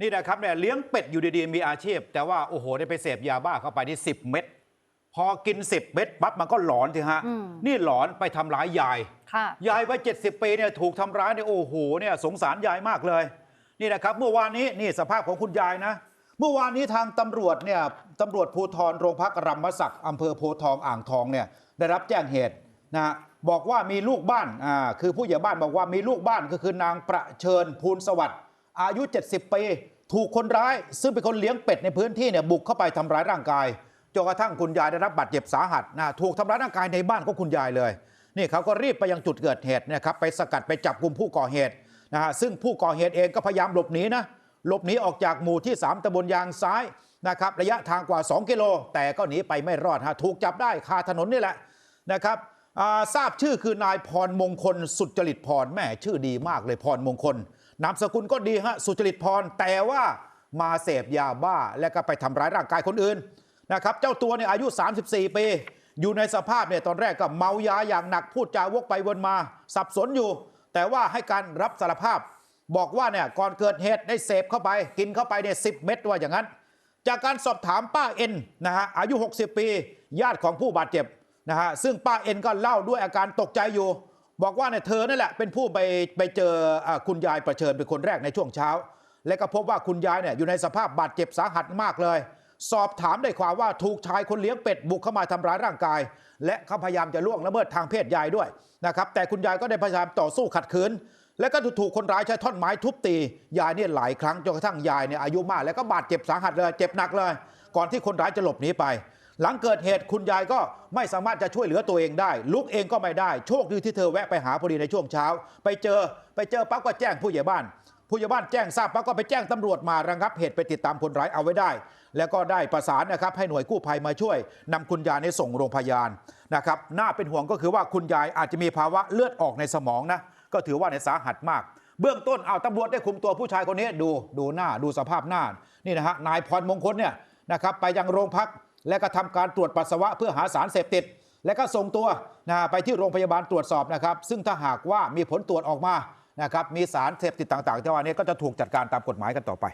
นี่นะครับเนี่ยเลี้ยงเป็ดอยู่ดีๆมีอาชีพ แต่ว่าโอ้โหได้ไปเสพยาบ้าเข้าไปที่10 เม็ดพอกิน 10 เม็ดปั๊บมันก็หลอนสิฮะอืมนี่หลอนไปทำร้ายยายค่ะยายวัย70ปีเนี่ยถูกทำร้ายเนี่ยโอ้โหเนี่ยสงสารยายมากเลย นี่นะครับเมื่อวานนี้นี่สภาพของคุณยายนะ เมื่อวานนี้ทางตำรวจเนี่ยตำรวจภูธรโรงพักรำมศักดิ์อำเภอโพธิ์ทองอ่างทองเนี่ยได้รับแจ้งเหตุนะฮะบอกว่ามีลูกบ้านอ่าคือผู้ใหญ่บ้านบอกว่ามีลูกบ้านก็คือนางประเชิญภูลสวัสดิ์ อายุ 70 ปี ถูกคนร้าย ซึ่งเป็นคนเลี้ยงเป็ดในพื้นที่เนี่ยบุกเข้าไปทำร้ายร่างกายจนกระทั่งคุณยายได้รับบาดเจ็บสาหัสนะถูกทำร้ายร่างกายในบ้านของคุณยายเลยนี่เขาก็รีบไปยังจุดเกิดเหตุนะครับไปสกัดไปจับกลุ่มผู้ก่อเหตุนะฮะซึ่งผู้ก่อเหตุเองก็พยายามหลบหนีนะหลบหนีออกจากหมู่ที่ 3ตำบลยางซ้ายนะครับระยะทางกว่า 2 กิโล แต่ก็หนีไปไม่รอดฮะถูกจับได้คาถนนนี่แหละนะครับทราบชื่อคือนายพรมงคลสุจริตพรแม่ชื่อดีมากเลยพรมงคล นามสกุลก็ดีฮะสุจริตพร แต่ว่ามาเสพยาบ้าและก็ไปทำร้ายร่างกายคนอื่นนะครับเจ้าตัวเนี่ยอายุ 34 ปี อยู่ในสภาพเนี่ยตอนแรกก็เมายาอย่างหนักพูดจาวกไปวนมา สับสนอยู่ แต่ว่าให้การรับสารภาพ บอกว่าเนี่ยก่อนเกิดเหตุได้เสพเข้าไป กินเข้าไปเนี่ยสิเม็ดว่าอย่างนั้น จากการสอบถามป้าเอ็นนะฮะอายุ 60 ปี ญาติของผู้บาดเจ็บนะฮะซึ่งป้าเอ็นก็เล่าด้วยอาการตกใจอยู่ บอกว่าเนี่ยเธอนั่แหละเป็นผู้ไปไปเจออคุณยายประเชิญเป็นคนแรกในช่วงเช้า และก็พบว่าคุณยายเนี่ยอยู่ในสภาพบาดเจ็บสาหัสมากเลย สอบถามได้ความว่าถูกชายคนเลี้ยงเป็ดบุกเข้ามาทำร้ายร่างกาย และเขาพยายามจะล่วงละเมิดทางเพศยายด้วยนะครับแต่คุณยายก็ได้พยายามต่อสู้ขัดขืน และก็ถูกคนร้ายใช้ท่อนไม้ทุบตี ยายเนี่ยหลายครั้งจนกระทั่งยายเนี่ยอายุมาก แล้วก็บาดเจ็บสาหัสเลยเจ็บหนักเลย ก่อนที่คนร้ายจะหลบหนีไป หลังเกิดเหตุคุณยายก็ไม่สามารถจะช่วยเหลือตัวเองได้ ลุกเองก็ไม่ได้ โชคดีที่เธอแวะไปหาพอดีในช่วงเช้า ไปเจอไปเจอปั๊บก็แจ้งผู้ใหญ่บ้าน ผู้ใหญ่บ้านแจ้งทราบปั๊บก็ไปแจ้งตำรวจมาระงับเหตุไปติดตามคนร้ายเอาไว้ได้ แล้วก็ได้ประสานนะครับให้หน่วยกู้ภัยมาช่วยนำคุณยายในส่งโรงพยาบาลนะครับน่าเป็นห่วงก็คือว่าคุณยายอาจจะมีภาวะเลือดออกในสมองนะก็ถือว่าในสาหัสมากเบื้องต้นเอาตำรวจได้คุมตัวผู้ชายคนนี้ดูดูหน้าดูสภาพหน้านี่นะฮะนายพรมงคลเนี่ยนะครับไปยังโรงพัก และก็ทำการตรวจปัสสาวะเพื่อหาสารเสพติด และก็ส่งตัวนะไปที่โรงพยาบาลตรวจสอบนะครับ ซึ่งถ้าหากว่ามีผลตรวจออกมานะครับมีสารเสพติดต่างๆที่ว่านี้ก็จะถูกจัดการตามกฎหมายกันต่อไป